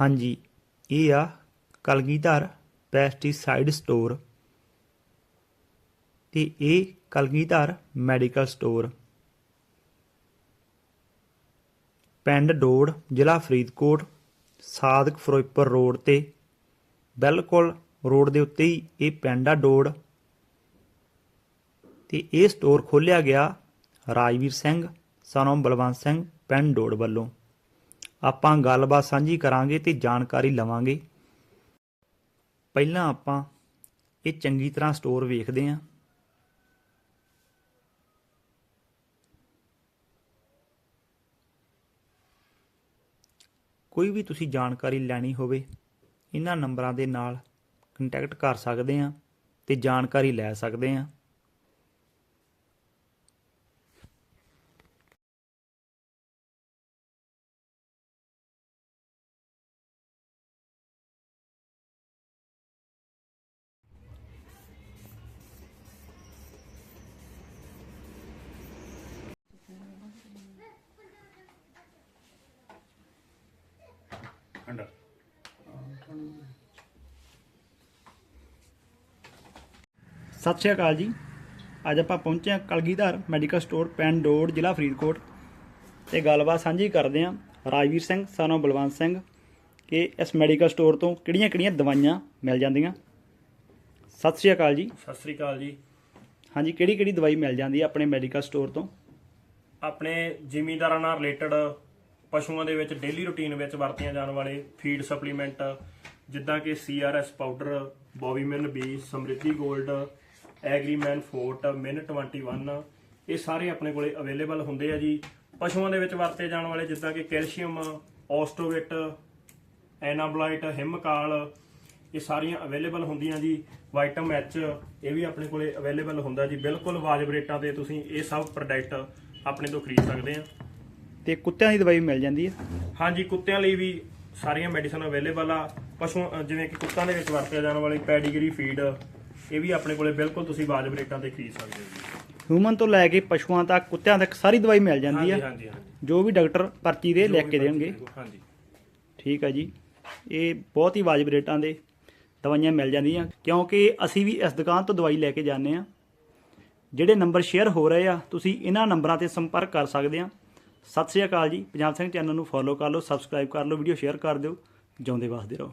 ਹਾਂਜੀ, ਇਹ ਆ ਕਲਗੀਧਰ ਪੈਸਟੀਸਾਈਡ ਸਟੋਰ ਤੇ ਇਹ ਕਲਗੀਧਰ ਮੈਡੀਕਲ ਸਟੋਰ ਪਿੰਡ ਡੋੜ, ਜ਼ਿਲ੍ਹਾ ਫਰੀਦਕੋਟ, ਸਾਦਕ ਫਿਰੋਜ਼ਪੁਰ ਰੋਡ ਤੇ। ਬਿਲਕੁਲ ਰੋਡ ਦੇ ਉੱਤੇ ਹੀ ਇਹ ਪਿੰਡ ਆ ਡੋੜ। ਤੇ ਇਹ ਸਟੋਰ ਖੋਲ੍ਹਿਆ ਗਿਆ ਰਾਜਵੀਰ ਸਿੰਘ ਸਨੋਂ ਬਲਵੰਤ ਸਿੰਘ, ਪਿੰਡ ਡੋੜ ਵੱਲੋਂ। ਆਪਾਂ ਗੱਲਬਾਤ ਸਾਂਝੀ ਕਰਾਂਗੇ ਤੇ ਜਾਣਕਾਰੀ ਲਵਾਂਗੇ। ਪਹਿਲਾਂ ਆਪਾਂ ਇਹ ਚੰਗੀ ਤਰ੍ਹਾਂ ਸਟੋਰ ਵੇਖਦੇ ਹਾਂ। ਕੋਈ ਵੀ ਤੁਸੀਂ ਜਾਣਕਾਰੀ ਲੈਣੀ ਹੋਵੇ, ਇਹਨਾਂ ਨੰਬਰਾਂ ਦੇ ਨਾਲ ਕੰਟੈਕਟ ਕਰ ਸਕਦੇ ਆ ਤੇ ਜਾਣਕਾਰੀ ਲੈ ਸਕਦੇ ਆ ਅੰਡਰ ਸਤਿ ਸ਼੍ਰੀ ਅਕਾਲ ਜੀ। ਅੱਜ ਆਪਾਂ ਪਹੁੰਚੇ ਹਾਂ ਕਲਗੀਧਰ ਮੈਡੀਕਲ ਸਟੋਰ ਪਿੰਡ ਡੋੜ ਜ਼ਿਲ੍ਹਾ ਫਰੀਦਕੋਟ। ਤੇ ਗੱਲਬਾਤ ਸਾਂਝੀ ਕਰਦੇ ਹਾਂ ਰਾਜਵੀਰ ਸਿੰਘ ਸਾਨੋ ਬਲਵੰਤ ਸਿੰਘ ਕਿ ਇਸ ਮੈਡੀਕਲ ਸਟੋਰ ਤੋਂ ਕਿਹੜੀਆਂ-ਕਿਹੜੀਆਂ ਦਵਾਈਆਂ ਮਿਲ ਜਾਂਦੀਆਂ। ਸਤਿ ਸ਼੍ਰੀ ਅਕਾਲ ਜੀ। ਸਤਿ ਸ੍ਰੀ ਅਕਾਲ ਜੀ। ਹਾਂਜੀ ਕਿਹੜੀ-ਕਿਹੜੀ ਦਵਾਈ ਮਿਲ ਜਾਂਦੀ ਹੈ ਆਪਣੇ ਮੈਡੀਕਲ ਸਟੋਰ ਤੋਂ? ਆਪਣੇ ਜ਼ਿਮੀਂਦਾਰਾਂ ਨਾਲ ਰਿਲੇਟਡ ਪਸ਼ੂਆਂ ਦੇ ਵਿੱਚ ਡੇਲੀ ਰੁਟੀਨ ਵਿੱਚ ਵਰਤੀਆਂ ਜਾਣ ਵਾਲੇ ਫੀਡ ਸਪਲੀਮੈਂਟ ਜਿੱਦਾਂ ਕਿ ਸੀਆਰਐਸ ਪਾਊਡਰ ਬੋਬੀਮਿਨ ਬੀ ਸਮ੍ਰਿੱਧੀ 골ਡ ਐਗਰੀਮੈਨ ਫੋਰਟ ਮਿਨ 21 ਇਹ ਸਾਰੇ ਆਪਣੇ ਕੋਲੇ ਅਵੇਲੇਬਲ ਹੁੰਦੇ ਆ ਜੀ। ਪਸ਼ੂਆਂ ਦੇ ਵਿੱਚ ਵਰਤੇ ਜਾਣ ਵਾਲੇ ਜਿੱਦਾਂ ਕਿ ਕੈਲਸ਼ੀਅਮ, ਔਸਟੋਵਿਟ, ਐਨਾਬਲਾਈਟ, ਹਿਮਕਾਲ, ਇਹ ਸਾਰੀਆਂ ਅਵੇਲੇਬਲ ਹੁੰਦੀਆਂ ਜੀ। ਵਾਈਟਮ ਐਚ ਇਹ ਵੀ ਆਪਣੇ ਕੋਲੇ ਅਵੇਲੇਬਲ ਹੁੰਦਾ ਜੀ। ਬਿਲਕੁਲ ਵਾਜਬ ਰੇਟਾਂ ਤੇ ਤੁਸੀਂ ਇਹ ਸਭ ਪ੍ਰੋਡਕਟ ਆਪਣੇ ਤੋਂ ਖਰੀਦ ਸਕਦੇ ਆ। ਤੇ ਕੁੱਤਿਆਂ ਦੀ ਦਵਾਈ ਮਿਲ ਜਾਂਦੀ ਹੈ? ਹਾਂਜੀ ਕੁੱਤਿਆਂ ਲਈ ਵੀ ਸਾਰੀਆਂ ਮੈਡੀਸਨ ਅਵੇਲੇਬਲ ਆ। ਪਸ਼ੂ ਜਿਵੇਂ ਕਿ ਕੁੱਤਾਂ ਦੇ ਵਿੱਚ ਵਰਤਿਆ ਜਾਣ ਵਾਲੀ ਪੈਡੀਗਰੀ ਫੀਡ ਇਹ ਵੀ ਆਪਣੇ ਕੋਲੇ ਬਿਲਕੁਲ ਤੁਸੀਂ ਵਾਜਬ ਰੇਟਾਂ ਤੇ ਖਰੀਦ ਸਕਦੇ ਹੋ ਹਿਊਮਨ ਤੋਂ ਲੈ ਕੇ ਪਸ਼ੂਆਂ ਤੱਕ ਕੁੱਤਿਆਂ ਤੱਕ ਸਾਰੀ ਦਵਾਈ ਮਿਲ ਜਾਂਦੀ ਹਾਂਜੀ ਹੈ? ਹਾਂਜੀ ਹਾਂਜੀ ਜੋ ਵੀ ਡਾਕਟਰ ਪਰਚੀ ਦੇ ਲਿਖ ਕੇ ਦੇਣਗੇ। ਹਾਂਜੀ। ਠੀਕ ਹੈ ਜੀ। ਇਹ ਬਹੁਤ ਹੀ ਵਾਜਬ ਰੇਟਾਂ ਦੇ ਦਵਾਈਆਂ ਮਿਲ ਜਾਂਦੀਆਂ। ਕਿਉਂਕਿ ਅਸੀਂ ਵੀ ਇਸ ਦੁਕਾਨ ਤੋਂ ਦਵਾਈ ਲੈ ਕੇ ਜਾਂਦੇ ਆ ਜਿਹੜੇ ਨੰਬਰ ਸ਼ੇਅਰ ਹੋ ਰਹੇ ਆ ਤੁਸੀਂ ਇਹਨਾਂ ਨੰਬਰਾਂ ਤੇ ਸੰਪਰਕ ਕਰ ਸਕਦੇ ਆ ਸਤਿ ਸ਼੍ਰੀ ਅਕਾਲ ਜੀ। ਪੰਜਾਬ ਸਿੰਘ ਚੈਨਲ ਨੂੰ ਫੋਲੋ ਕਰ ਲਓ ਸਬਸਕ੍ਰਾਈਬ ਕਰ ਲਓ ਵੀਡੀਓ ਸ਼ੇਅਰ ਕਰ ਦਿਓ। ਜਿਉਂਦੇ ਵਸਦੇ ਰਹੋ।